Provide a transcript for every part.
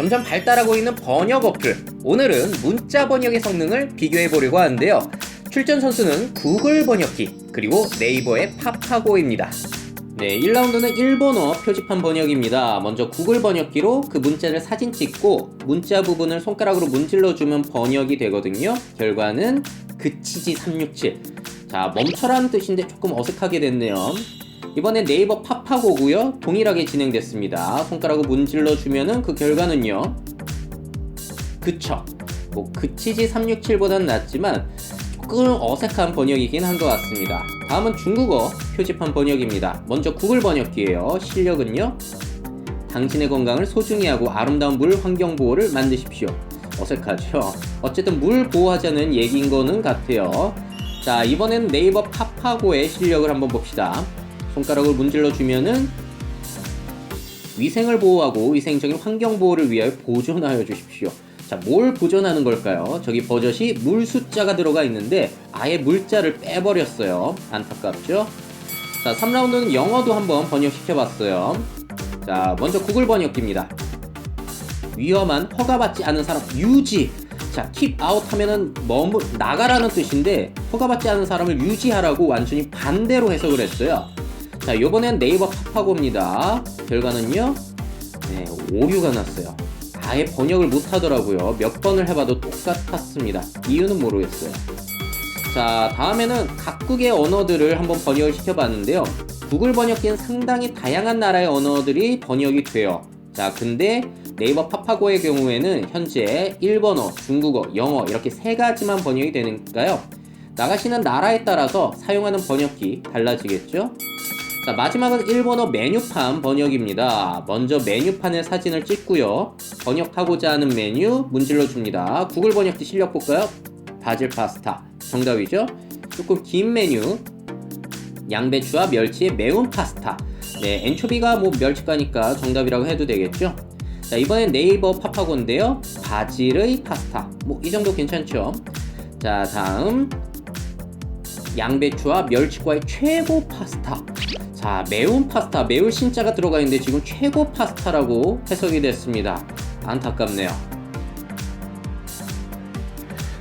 점점 발달하고 있는 번역 어플. 오늘은 문자 번역의 성능을 비교해 보려고 하는데요. 출전 선수는 구글 번역기, 그리고 네이버의 팝하고입니다. 네, 1라운드는 일본어 표지판 번역입니다. 먼저 구글 번역기로 그 문자를 사진 찍고 문자 부분을 손가락으로 문질러주면 번역이 되거든요. 결과는 그치지 367. 자, 멈춰라는 뜻인데 조금 어색하게 됐네요. 이번엔 네이버 팝하고고요. 동일하게 진행됐습니다. 손가락으로 문질러 주면은 그 결과는요. 그쵸. 뭐 그치지 367보다는 낫지만 조금 어색한 번역이긴 한 것 같습니다. 다음은 중국어 표지판 번역입니다. 먼저 구글 번역기예요. 실력은요. 당신의 건강을 소중히 하고 아름다운 물 환경 보호를 만드십시오. 어색하죠? 어쨌든 물 보호하자는 얘기인 거는 같아요. 자, 이번엔 네이버 팝하고의 실력을 한번 봅시다. 손가락을 문질러 주면은 위생을 보호하고 위생적인 환경 보호를 위하여 보존하여 주십시오. 자, 뭘 보존하는 걸까요? 저기 버젓이 물 숫자가 들어가 있는데 아예 물자를 빼버렸어요. 안타깝죠? 자, 3라운드는 영어도 한번 번역시켜 봤어요. 자, 먼저 구글 번역기입니다. 위험한 허가받지 않은 사람 유지. 자, keep out 하면은 머무 나가라는 뜻인데 허가받지 않은 사람을 유지하라고 완전히 반대로 해석을 했어요. 자, 요번엔 네이버 팝하고입니다. 결과는요. 네, 오류가 났어요. 아예 번역을 못 하더라고요. 몇 번을 해봐도 똑같았습니다. 이유는 모르겠어요. 자, 다음에는 각국의 언어들을 한번 번역을 시켜봤는데요. 구글 번역기는 상당히 다양한 나라의 언어들이 번역이 돼요. 자, 근데 네이버 팝하고의 경우에는 현재 일본어, 중국어, 영어 이렇게 세 가지만 번역이 되니까요. 나가시는 나라에 따라서 사용하는 번역기 달라지겠죠? 자, 마지막은 일본어 메뉴판 번역입니다. 먼저 메뉴판의 사진을 찍고요. 번역하고자 하는 메뉴 문질러 줍니다. 구글 번역기 실력 볼까요? 바질 파스타. 정답이죠? 조금 긴 메뉴. 양배추와 멸치의 매운 파스타. 네, 엔초비가 뭐 멸치가니까 정답이라고 해도 되겠죠? 자, 이번엔 네이버 팝하고인데요. 바질의 파스타. 뭐 이 정도 괜찮죠? 자, 다음 양배추와 멸치과의 최고 파스타. 자, 매운 파스타, 매울 신자가 들어가 있는데 지금 최고 파스타라고 해석이 됐습니다. 안타깝네요.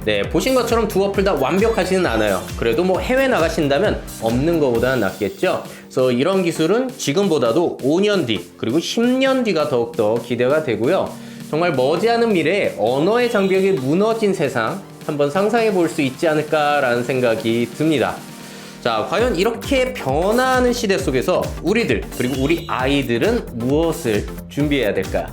네, 보신 것처럼 두 어플 다 완벽하지는 않아요. 그래도 뭐 해외 나가신다면 없는 것보다는 낫겠죠? 그래서 이런 기술은 지금보다도 5년 뒤, 그리고 10년 뒤가 더욱더 기대가 되고요. 정말 머지않은 미래에 언어의 장벽이 무너진 세상 한번 상상해 볼 수 있지 않을까라는 생각이 듭니다. 자, 과연 이렇게 변화하는 시대 속에서 우리들, 그리고 우리 아이들은 무엇을 준비해야 될까요?